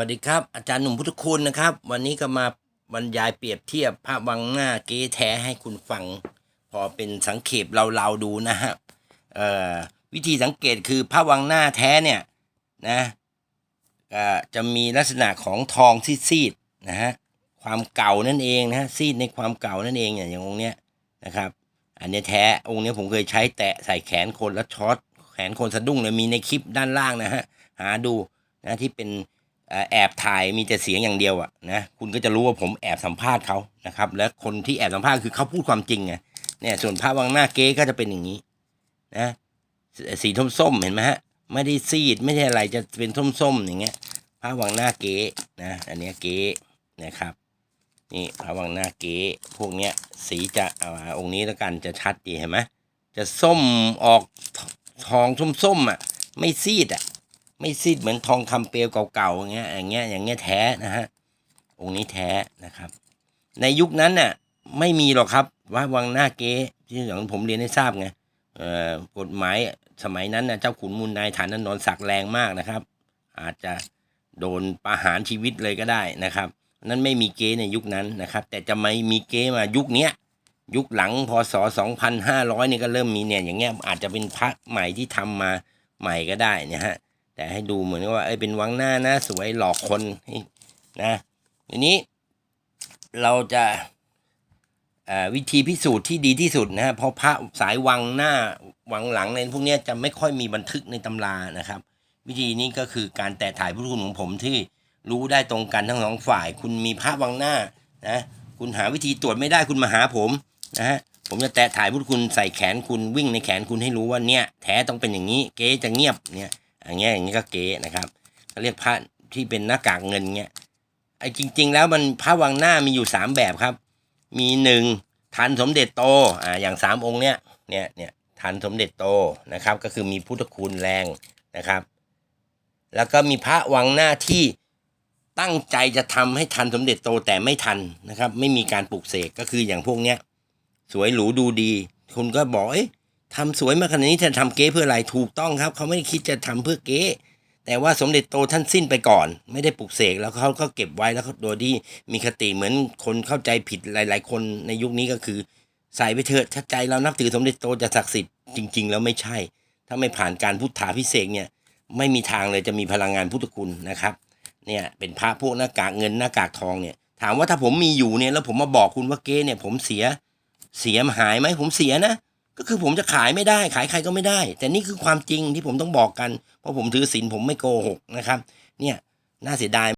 วัสดีครับ อาจารย์หนุ่มพุทธคุณนะครับ วันนี้ก็มาบรรยายเปรียบเทียบภาพวังหน้าเก๊แท้ให้คุณฟัง พอเป็นสังเขปเราๆดูนะฮะวิธีสังเกตคือภาพวังหน้าแท้เนี่ยนะจะมีลักษณะของทองซีดๆนะฮะความเก่านั่นเองนะฮะซีดในความเก่านั่นเองเนี่ยอย่างองค์เนี้ยนะครับ อันเนี้ยแท้องค์เนี้ยผมเคยใช้แตะใส่แขนคนแล้วช็อตแขนคนสะดุ้งเลยมีในคลิปด้านล่างนะฮะหาดูนะที่เป็น แอบถ่ายมีแต่เสียงอย่างเดียวอะนะคุณก็จะรู้ว่าผมแอบสัมภาษณ์เขานะครับ และคนที่แอบสัมภาษณ์คือเขาพูดความจริงไงเนี่ยส่วนภาพวังหน้าเก๊ก็จะเป็นอย่างนี้นะสสีส้มๆเห็นไหมฮะไม่ได้ซีดไม่ใช่อะไรจะเป็นส้มๆอย่างเงี้ยภาพวังหน้าเก๊นะอันนี้เก๊นะครับนี่ภาพวังหน้าเก๊พวกเนี้ยสีจะเอาองค์นี้แล้วกันจะชัดดีเห็นไหมจะส้มออกทองส้มๆอะไม่ซีดอะ ไม่ซีดเหมือนทองคำเปลวเก่าๆอย่างเงี้ยอย่างเงี้ยอย่างเงี้ยแท้นะฮะองค์นี้แท้นะครับ ในยุคนั้นน่ะไม่มีหรอกครับว่าวังหน้าเก๊ที่อย่างผมเรียนให้ทราบไงเอ่อกฎหมายสมัยนั้นน่ะเจ้าขุนมูลนายฐานนนท์ศักแรงมากนะครับ อาจจะโดนประหารชีวิตเลยก็ได้นะครับ นั้นไม่มีเก๊ในยุคนั้นนะครับ แต่จะไม่มีเก๊มายุคเนี้ยยุคหลังพศ 2500 นี่ก็เริ่มมีเนี่ยอย่างเงี้ยอาจจะเป็นพระใหม่ที่ทำมาใหม่ก็ได้นะฮะ แต่ให้ดูเหมือนว่าเอ้ยเป็นวังหน้านะสวยหลอกคนนะทีนี้เราจะวิธีพิสูจน์ที่ดีที่สุดนะฮะเพราะพระสายวังหน้าวังหลังในพวกนี้จะไม่ค่อยมีบันทึกในตำรานะครับ วิธีนี้ก็คือการแตะถ่ายพุทธคุณของผมที่รู้ได้ตรงกันทั้งสองฝ่าย คุณมีพระวังหน้านะคุณหาวิธีตรวจไม่ได้คุณมาหาผมนะฮะผมจะแตะถ่ายพุทธคุณใส่แขนคุณวิ่งในแขนคุณให้รู้ว่าเนี่ยแท้ต้องเป็นอย่างนี้ เก๊จะเงียบเนี่ย อย่างเงี้ยอย่างนี้ก็เก๋นะครับเขาเรียกพระที่เป็นหน้ากากเงินเงี้ยไอ้จริง ๆ แล้วมันพระวังหน้ามีอยู่สามแบบครับ มีหนึ่งทันสมเด็จโตอ่าอย่างสามองค์เนี้ยเนี่ยเนี่ยทันสมเด็จโตนะครับ ก็คือมีพุทธคุณแรงนะครับ แล้วก็มีพระวังหน้าที่ตั้งใจจะทำให้ทันสมเด็จโตแต่ไม่ทันนะครับ ไม่มีการปลูกเสกก็คืออย่างพวกเนี้ย สวยหรูดูดี คุณก็บอกเอ้ย ทำสวยมาขนาดนี้จะทำเก๊เพื่ออะไรถูกต้องครับ เขาไม่ได้คิดจะทำเพื่อเก๊แต่ว่าสมเด็จโตท่านสิ้นไปก่อน ไม่ได้ปลุกเสกแล้วเขาก็เก็บไว้แล้วโดยที่มีคติเหมือนคนเข้าใจผิดหลาย ๆ คนในยุคนี้ก็คือใส่ไปเถอะถ้าใจเรานับถือสมเด็จโตจะศักดิ์สิทธิ์จริง ๆ แล้วไม่ใช่ ถ้าไม่ผ่านการพุทธาพิเศษเนี่ยไม่มีทางเลยจะมีพลังงานพุทธคุณนะครับเนี่ยเป็นพระพวกหน้ากากเงินหน้ากากทองเนี่ยถามว่าถ้าผมมีอยู่เนี่ยแล้วผมมาบอกคุณว่าเก๊เนี่ยผมเสียเสียหายไหมผมเสียนะ ก็คือผมจะขายไม่ได้ขายใครก็ไม่ได้ แต่นี่คือความจริงที่ผมต้องบอกกัน เพราะผมถือศีลผมไม่โกหกนะครับ เนี่ยน่าเสียดาย